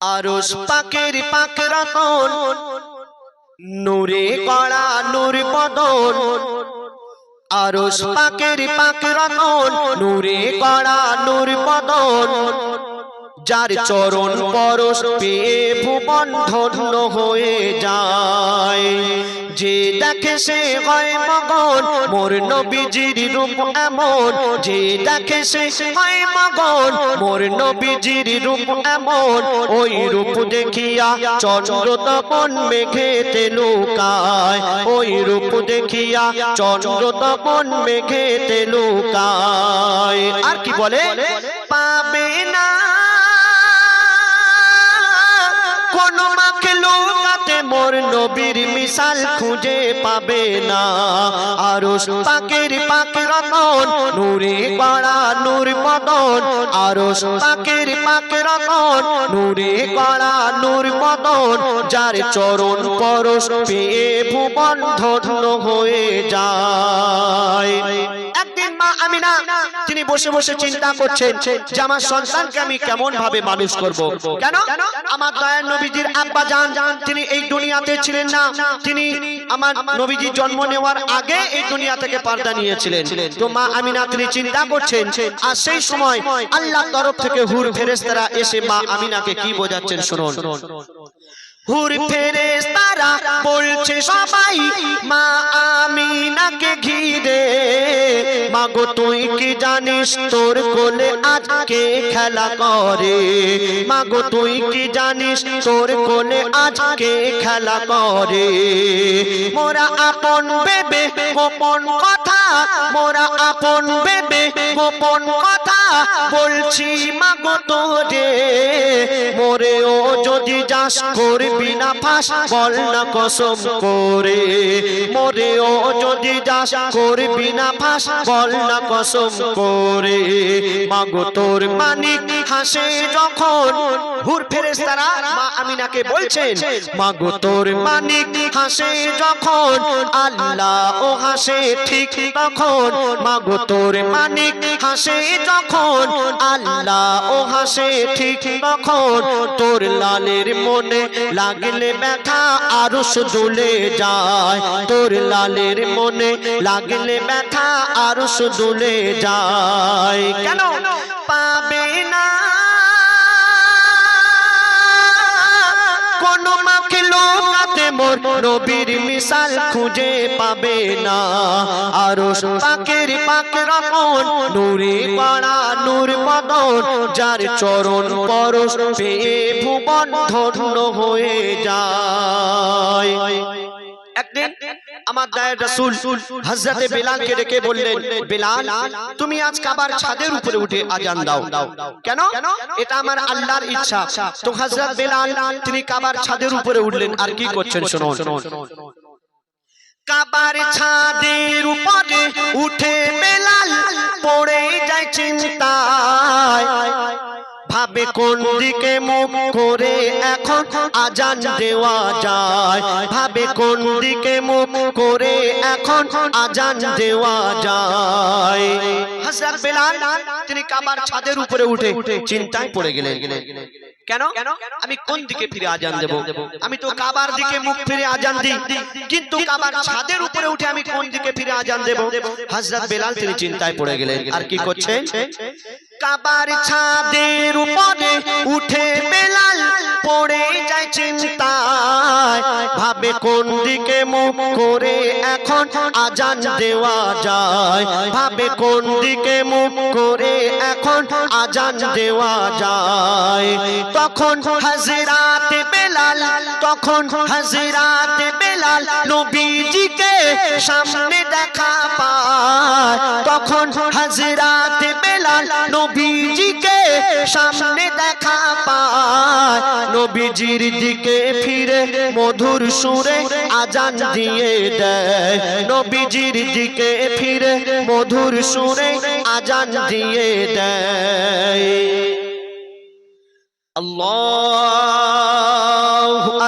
আরস পাকের পাকরাতন নূরে কড়া নূর বদন। আরস পাকের পাকরাতন নূরে কড়া নূর বদন। যার চরণ পরশ পেয়ে ভুবন ধন্য হয়ে যায়। যে দেখে সে হয় মগন, মোর নবীজির রূপ এমন। যে দেখে সে হয় মগন, মোর নবীজির রূপ এমন। ওই রূপ দেখিয়া চন্দ্র তপন মেঘেতে লুকায়। ওই রূপ দেখিয়া চন্দ্র তপন মেঘেতে লুকায়। আর কি বলে? পাবে না মোর নবীর মিসাল খুঁজে পাবে না। আরশ পাকের পাক রতন, নূরে পাড়া নূর মদন। আরশ পাকের পাক রতন, নূরে পাড়া নূর মদন। যার চরণ পরশ পেয়ে ভুবন ধন্য হয়ে যায়। মা আমিনা, তিনি বসে বসে চিন্তা করছেন যে আমার সন্তানকে আমি কেমন ভাবে মানুষ করব। কেন? আমার দয়ার নবীজির আব্বা জান তিনি এই দুনিয়াতে ছিলেন না। তিনি আমার নবীজির জন্ম নেওয়ার আগে এই দুনিয়া থেকে পর্দা নিয়েছিলেন। তো মা আমিনা, তিনি চিন্তা করছেন, আর সেই সময় আল্লাহ তরফ থেকে হুর ফেরেশতারা এসে মা আমিনাকে কি বোঝাচ্ছেন শুনুন। হুর ফেরেশতারা বলছে, সবাই মা আমি আমিনাকে ঘিরে। মাগো, তুই কি জানিস তোর কোলে আজকে খেলা করে? মাগো, তুই কি জানিস তোর কোলে আজকে খেলা করে? মোরা আপন বেবে গোপন কথা, মোরা আপন বেবে গোপন কথা বলছি মাগো তোরে। মোরে ও যদি যাস করবি না ফাঁস, বল না কসম করে। মোরে ও যদি যাস, করবি না ফাঁস, বল না কসম করে। মাগো তোর মানিক হাসে যখন হুর ফেরেশতারা মা আমিনাকে বলছেন, মাগো তোর মানিক হাসে যখন আল্লাহ ও হাসে ঠিক তখন, মাগো তোর মানিক হাসে যখন আল্লাহ ও হাসে ঠিক তখন, তোর লালের মনে লাগলে ব্যথা আরও দুলে যায়। তোর লালের মনে লাগলে ব্যথা আরও দুলে যায়। কেন? পাবে মোর নবীর মিশাল খুঁজে পাবে না। আরও পাকের পাক রকম নূরে পাড়া নূর মদন, যার চরণ পরশ পেয়ে ভুবন ধন্য হয়ে যায়। একদিন আমার দায়ের রাসূল হযরতে বেলালকে ডেকে বললেন, বেলাল, তুমি আজ কাবার ছাদের উপরে উঠে আজান দাও। কেন? এটা আমার আল্লাহর ইচ্ছা। তো হযরত বেলাল, তিনি কাবার ছাদের উপরে উঠলেন। আর কি করছেন শুনুন। কাবার ছাদের উপরে উঠে বেলাল পড়ে যায় চিন্তায়। ভাবে কোন দিকে মুখ করে এখন আজান দেওয়া যায়? ভাবে কোন দিকে মুখ করে এখন আজান দেওয়া যায়? হযরত বেলাল, তিনি কাবার ছাদের উপরে উঠে চিন্তায় পড়ে গেলেন। কেন? আমি কোন দিকে ফিরে আজান দেব? আমি তো কাবার দিকে মুখ ফিরে আজান দিই। কিন্তু কাবার ছাদের উপরে উঠে আমি কোন দিকে ফিরে আজান দেব? হযরত বেলাল, তিনি চিন্তায় পড়ে গেলেন। আর কি করছেন? কাবার ছাদের উপরে উঠে বেলাল পড়ে যায় চিন্তায়। ভাবে কোন দিকে মুখ করে এখন আজান দেওয়া যায়। ভাবে কোন দিকে মুখ করে এখন আজান দেওয়া যায়। তখন হাজিরাতে বেলাল, তখন হাজিরাতে বেলাল নবীজিকে সামনে দেখা পায়। তখন হাজিরাতে বেলাল নবীজিকে সামনে দেখা পায়। নবীজির দিকে ফিরে মধুর সুরে আজান দিয়ে দেয়। নবীজির দিকে ফিরে মধুর সুরে আজান দিয়ে দেয়। আল্লাহ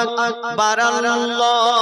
আকবার, আল্লাহ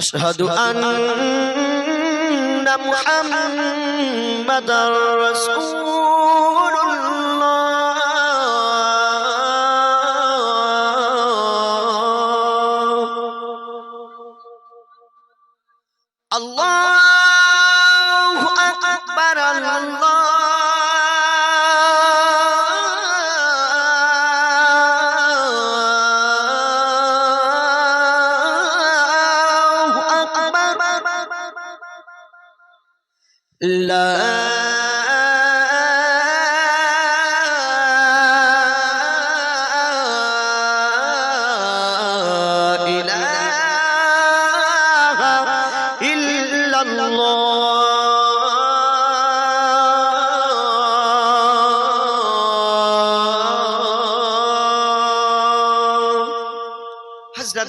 أشهد أن محمد رسول لا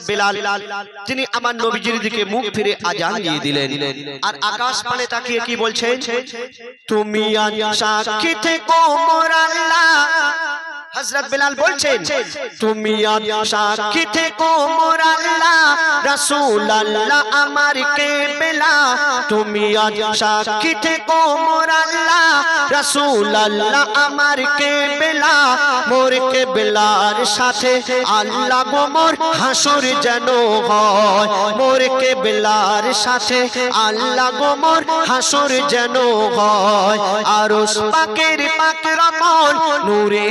বিলাল তিনি আমার নবীজির দিকে মুখ ফিরে আজান দিয়ে দিলেন। আর আকাশ পানে তাকিয়ে কি বলছেন? তুমি মোর আল্লাহ? হযরত বিলাল বলছেন, তুমি সাক্ষী থেকো মোর আল্লাহ রাসূল আল্লাহ আমার কে বেলা। তুমি সাক্ষী থেকো মোর আল্লাহ রাসূল আল্লাহ আমার মোর সাথে আল্লাহ মোর হাসুর যেন হয়। মোর সাথে আল্লাহ মোর হাসুর যেন হয়। আরশ পাকের নূরে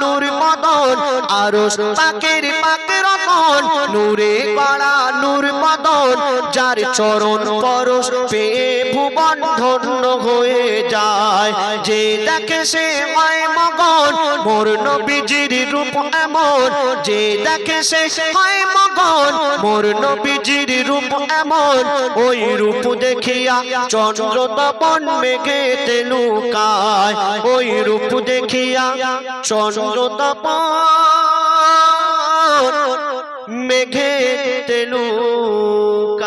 নূর মদন, আরশ পাকের পাক রতন নূরে পাড়া নূর মদন, যার চরণ পরশ পেয়ে ভুবন ধন্য হয়ে যায়। যে দেখে সে হয় মগন, মোর নবীজির রূপ এমন, যে দেখে সে হয় মগন মোর নবীজির রূপ এমন। ওই রূপ দেখিয়া চন্দ্র তপন মেঘেতে লুকায়। ওই রূপ দেখিয়া চন্দ্র তপন মেঘেতে লুকায়।